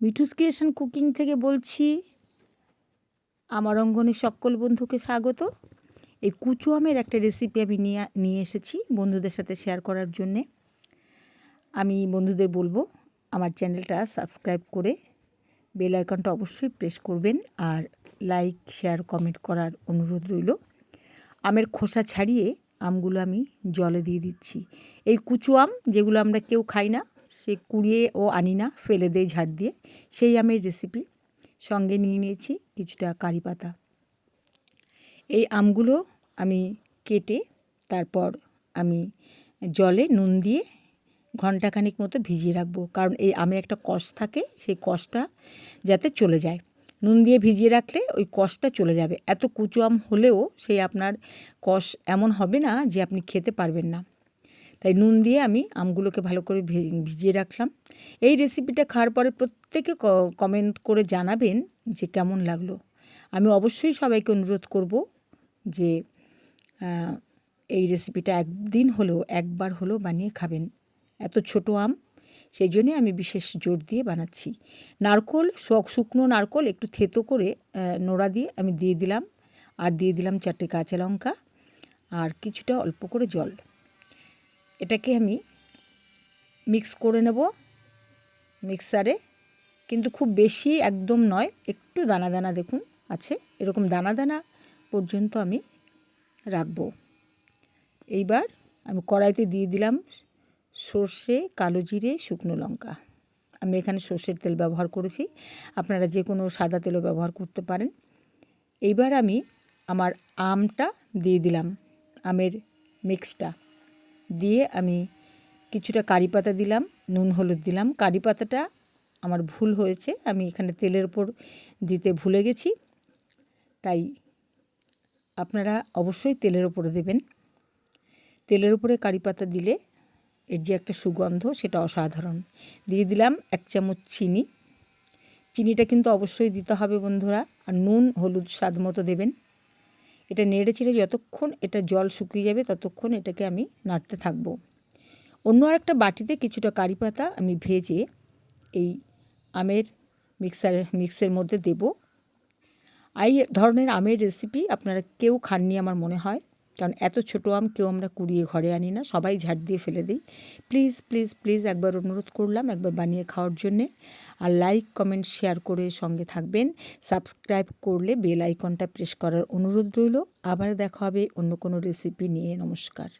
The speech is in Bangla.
মিঠুস ক্রিয়েশন কুকিং থেকে বলছি। আমার অঙ্গনের সকল বন্ধুকে স্বাগত। এই কুচু আমের একটা রেসিপি আমি নিয়ে নিয়ে এসেছি বন্ধুদের সাথে শেয়ার করার জন্যে। আমি বন্ধুদের বলব, আমার চ্যানেলটা সাবস্ক্রাইব করে বেল আইকনটা অবশ্যই প্রেস করবেন আর লাইক শেয়ার কমেন্ট করার অনুরোধ রইল। আমের খোসা ছাড়িয়ে আমগুলো আমি জলে দিয়ে দিচ্ছি। এই কুচু আম যেগুলো আমরা কেউ খাই না সে কুড়িয়ে ও আনি না, ফেলে দেয় ঝাড় দিয়ে। সেই আমের রেসিপি সঙ্গে নিয়ে নিয়েছি কিছুটা কারি পাতা। এই আমগুলো আমি কেটে তারপর আমি জলে নুন দিয়ে ঘন্টাখানিক মতো ভিজিয়ে রাখব। কারণ এই আমে একটা কষ থাকে, সেই কষটা যাতে চলে যায়। নুন দিয়ে ভিজিয়ে রাখলে ওই কষটা চলে যাবে। এত কুচু আম হলেও সেই আপনার কষ এমন হবে না যে আপনি খেতে পারবেন না। তাই নুন দিয়ে আমি আমগুলোকে ভালো করে ভিজিয়ে রাখলাম। এই রেসিপিটা খাওয়ার পরে প্রত্যেকে কমেন্ট করে জানাবেন যে কেমন লাগল। আমি অবশ্যই সবাইকে অনুরোধ করব যে এই রেসিপিটা একদিন হলেও, একবার হলেও বানিয়ে খাবেন। এত ছোট আম, সেই জন্যে আমি বিশেষ জোর দিয়ে বানাচ্ছি। নারকোল শুকনো নারকোল একটু থেতো করে নোড়া দিয়ে আমি দিয়ে দিলাম। আর দিয়ে দিলাম চারটে কাঁচা লঙ্কা আর কিছুটা অল্প করে জল। এটাকে আমি মিক্স করে নেব মিক্সারে কিন্তু খুব বেশি একদম নয়, একটু দানা দানা দেখুন, আছে। এরকম দানা দানা পর্যন্ত আমি রাখব। এইবার আমি কড়াইতে দিয়ে দিলাম সর্ষে, কালো জিরে, শুকনো লঙ্কা। আমি এখানে সর্ষের তেল ব্যবহার করেছি। আপনারা যে কোনো সাদা তেলও ব্যবহার করতে পারেন। এইবার আমি আমার আমটা দিয়ে দিলাম, আমের মিক্সটা দিয়ে আমি কিছুটা কারি পাতা দিলাম, নুন, হলুদ দিলাম। কারি পাতাটা আমার ভুল হয়েছে, আমি এখানে তেলের ওপর দিতে ভুলে গেছি। তাই আপনারা অবশ্যই তেলের ওপরে দেবেন। তেলের উপরে কারি পাতা দিলে এর যে একটা সুগন্ধ, সেটা অসাধারণ। দিয়ে দিলাম এক চামচ চিনি। চিনিটা কিন্তু অবশ্যই দিতে হবে বন্ধুরা, আর নুন, হলুদ স্বাদ মতো দেবেন। এটা নেড়ে ছেড়ে যতক্ষণ এটা জল শুকিয়ে যাবে ততক্ষণ এটাকে আমি নাড়তে থাকব। অন্য আরেকটা বাটিতে কিছুটা কারি পাতা আমি ভেজে এই আমের মিক্সার মিক্সের মধ্যে দেব। এই ধরনের আমের রেসিপি আপনারা কেউ খাননি আমার মনে হয়। কারণ এত ছোটো আম কেউ আমরা কুড়িয়ে ঘরে আনি না, সবাই ঝাড় দিয়ে ফেলে দিই। প্লিজ প্লিজ প্লিজ একবার অনুরোধ করলাম, একবার বানিয়ে খাওয়ার জন্যে। আর লাইক কমেন্ট শেয়ার করে সঙ্গে থাকবেন। সাবস্ক্রাইব করলে বেল আইকনটা প্রেস করার অনুরোধ রইল। আবার দেখা হবে অন্য কোনো রেসিপি নিয়ে। নমস্কার।